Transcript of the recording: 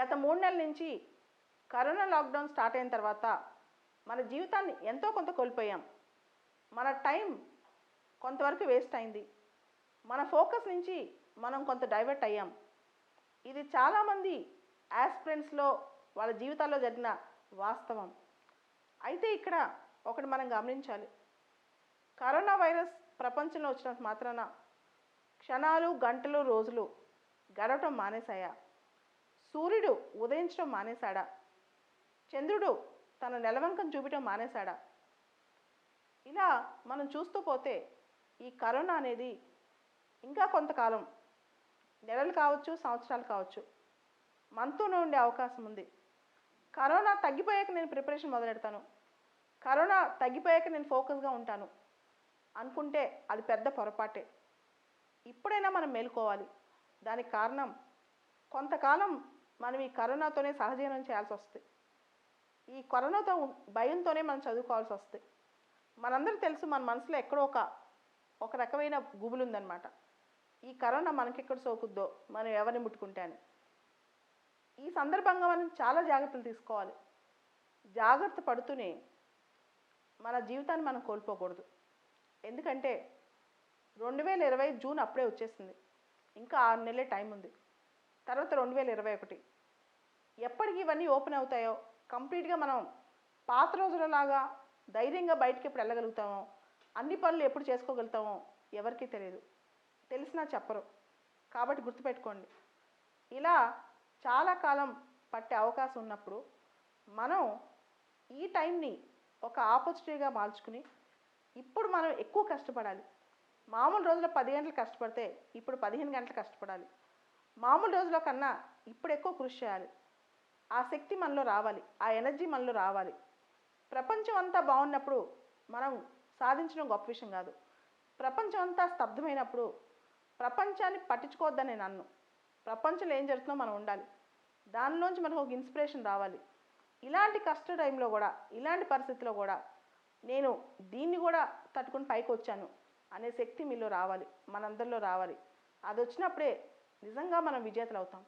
గత మూడు నెలల నుంచి కరోనా లాక్డౌన్ స్టార్ట్ అయిన తర్వాత మన జీవితాన్ని ఎంతో కొంత కోల్పోయాం. మన టైం కొంతవరకు వేస్ట్ అయింది. మన ఫోకస్ నుంచి మనం కొంత డైవర్ట్ అయ్యాం. ఇది చాలామంది యాస్పిరెంట్స్లో వాళ్ళ జీవితాల్లో జరిగిన వాస్తవం. అయితే ఇక్కడ ఒకటి మనం గమనించాలి. కరోనా వైరస్ ప్రపంచంలో వచ్చినంత మాత్రాన క్షణాలు గంటలు రోజులు గడవటం మానేశాయా? సూర్యుడు ఉదయించడం మానేశాడా? చంద్రుడు తన నెలవంకం చూపించడం మానేశాడా? ఇలా మనం చూస్తూ పోతే ఈ కరోనా అనేది ఇంకా కొంతకాలం నెలలు కావచ్చు సంవత్సరాలు కావచ్చు మనతోనే ఉండే అవకాశం ఉంది. కరోనా తగ్గిపోయాక నేను ప్రిపరేషన్ మొదలెడతాను. కరోనా తగ్గిపోయాక నేను ఫోకస్గా ఉంటాను అనుకుంటే అది పెద్ద పొరపాటే. ఇప్పుడైనా మనం మేలుకోవాలి. దానికి కారణం కొంతకాలం మనం ఈ కరోనాతోనే సహజీవనం చేయాల్సి వస్తుంది. ఈ కరోనాతో భయంతోనే మనం చదువుకోవాల్సి వస్తుంది. మనందరూ తెలుసు మన మనసులో ఎక్కడో ఒక ఒక రకమైన గుబులు ఉందన్నమాట. ఈ కరోనా మనకెక్కడ సోకుద్దో మనం ఎవరిని ముట్టుకుంటే ఈ సందర్భంగా మనం చాలా జాగ్రత్తలు తీసుకోవాలి. జాగ్రత్త పడుతూనే మన జీవితాన్ని మనం కోల్పోకూడదు. ఎందుకంటే రెండు వేల ఇరవై జూన్ అప్పుడే వచ్చేసింది. ఇంకా ఆరు నెలలే టైం ఉంది తర్వాత రెండు వేల ఇరవై ఒకటి. ఎప్పటికి ఇవన్నీ ఓపెన్ అవుతాయో కంప్లీట్గా మనం పాత రోజులలాగా ధైర్యంగా బయటికి ఎప్పుడు వెళ్ళగలుగుతామో అన్ని పనులు ఎప్పుడు చేసుకోగలుగుతామో ఎవరికీ తెలియదు. తెలిసినా చెప్పరు. కాబట్టి గుర్తుపెట్టుకోండి. ఇలా చాలా కాలం పట్టే అవకాశం ఉన్నప్పుడు మనం ఈ టైంని ఒక ఆపర్చునిటీగా మార్చుకుని ఇప్పుడు మనం ఎక్కువ కష్టపడాలి. మామూలు రోజుల్లో పది గంటలు కష్టపడితే ఇప్పుడు పదిహేను గంటలు కష్టపడాలి. మామూలు రోజుల కన్నా ఇప్పుడు ఎక్కువ కృషి చేయాలి. ఆ శక్తి మనలో రావాలి ఆ ఎనర్జీ మనలో రావాలి. ప్రపంచం అంతా బాగున్నప్పుడు మనం సాధించడం గొప్ప విషయం కాదు. ప్రపంచం అంతా స్తబ్దమైనప్పుడు ప్రపంచాన్ని పట్టించుకోవద్దని నేను అన్ను. ప్రపంచంలో ఏం జరుగుతుందో మనం ఉండాలి. దానిలోంచి మనకు ఒక ఇన్స్పిరేషన్ రావాలి. ఇలాంటి కష్ట టైంలో కూడా ఇలాంటి పరిస్థితిలో కూడా నేను దీన్ని కూడా తట్టుకుని పైకి వచ్చాను అనే శక్తి మీలో రావాలి మనందరిలో రావాలి. అది వచ్చినప్పుడే నిజంగా మనం విజేతలు అవుతాం